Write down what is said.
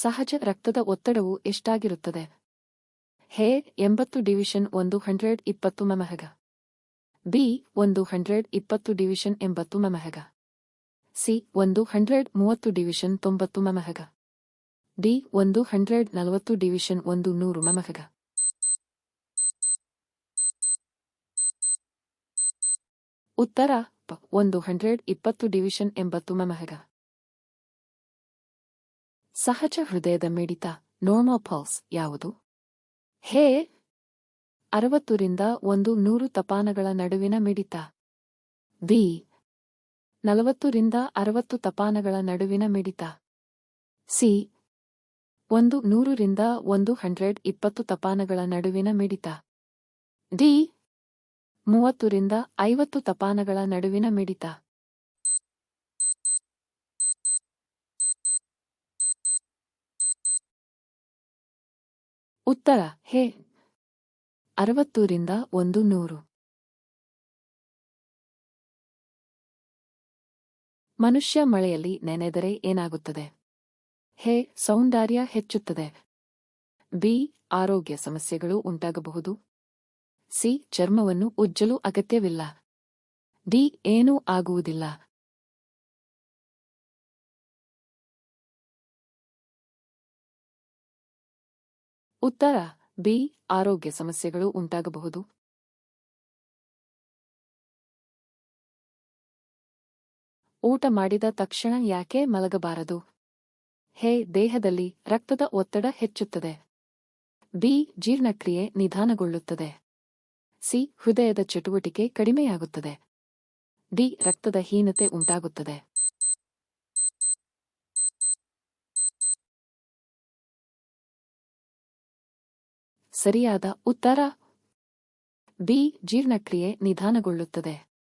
ಸಹಜ ರಕ್ತದ ಒತ್ತಡವು ಎಷ್ಟಾಗಿರುತ್ತದೆ? ಹೇ, ಎಂಬತ್ತು ಡಿವಿಷನ್ ಒಂದು ಹಂಡ್ರೆಡ್ ಇಪ್ಪತ್ತು ಮಮಹಗ. ಬಿ, ಒಂದು ಹಂಡ್ರೆಡ್ ಇಪ್ಪತ್ತು ಡಿವಿಷನ್ ಎಂಬತ್ತು ಮಮಹಗ. ಸಿ, ಒಂದು ಹಂಡ್ರೆಡ್ ಮೂವತ್ತು ಡಿವಿಷನ್ ತೊಂಬತ್ತು ಮಮಹಗ. ಡಿ, ಒಂದು ಹಂಡ್ರೆಡ್ ನಲವತ್ತು ಡಿವಿಷನ್ ಒಂದು ನೂರು ಮಮಹಗ. ಉತ್ತರ ಒಂದು ಹಂಡ್ರೆಡ್ ಇಪ್ಪತ್ತು ಡಿವಿಷನ್ ಎಂಬತ್ತು ಮಮಹಗ. ಸಹಜ ಹೃದಯದ ಮಿಡಿತ ನೋರ್ಮಲ್ ಪಲ್ಸ್ ಯಾವುದು? ಹೇ, ಅರವತ್ತರಿಂದ ಒಂದು ನೂರು ತಪಾನಗಳ ನಡುವಿನ ಮಿಡಿತ. ಬಿ, ನಲವತ್ತರಿಂದ ಅರವತ್ತು ತಪಾನಗಳ ನಡುವಿನ ಮಿಡಿತ. ಸಿ, ಒಂದು ನೂರರಿಂದ ಒಂದು ಹಂಡ್ರೆಡ್ ಇಪ್ಪತ್ತು ತಪಾನಗಳ ನಡುವಿನ ಮಿಡಿತ. ಡಿ, ಮೂವತ್ತರಿಂದ ಐವತ್ತು ತಪಾನಗಳ ನಡುವಿನ ಮಿಡಿತ. ಉತ್ತರ, ಹೇ, ಅರವತ್ತೂರಿಂದ ಒಂದು ನೂರು ಮನುಷ್ಯ ಮಳೆಯಲ್ಲಿ ನೆನೆದರೆ ಏನಾಗುತ್ತದೆ? ಹೇ, ಸೌಂದರ್ಯ ಹೆಚ್ಚುತ್ತದೆ. ಬಿ, ಆರೋಗ್ಯ ಸಮಸ್ಯೆಗಳು ಉಂಟಾಗಬಹುದು. ಸಿ, ಚರ್ಮವನ್ನು ಉಜ್ಜಲು ಅಗತ್ಯವಿಲ್ಲ. ಡಿ, ಏನೂ ಆಗುವುದಿಲ್ಲ. ಉತ್ತರ ಬಿ, ಆರೋಗ್ಯ ಸಮಸ್ಯೆಗಳು ಉಂಟಾಗಬಹುದು. ಊಟ ಮಾಡಿದ ತಕ್ಷಣ ಯಾಕೆ ಮಲಗಬಾರದು? ಹೇ, ದೇಹದಲ್ಲಿ ರಕ್ತದ ಒತ್ತಡ ಹೆಚ್ಚುತ್ತದೆ. ಬಿ, ಜೀರ್ಣಕ್ರಿಯೆ ನಿಧಾನಗೊಳ್ಳುತ್ತದೆ. ಸಿ, ಹೃದಯದ ಚಟುವಟಿಕೆ ಕಡಿಮೆಯಾಗುತ್ತದೆ. ಡಿ, ರಕ್ತದ ಹೀನತೆ ಉಂಟಾಗುತ್ತದೆ. ಸರಿಯಾದ ಉತ್ತರ. ಬಿ ಜೀರ್ಣಕ್ರಿಯೆ ನಿಧಾನಗೊಳ್ಳುತ್ತದೆ.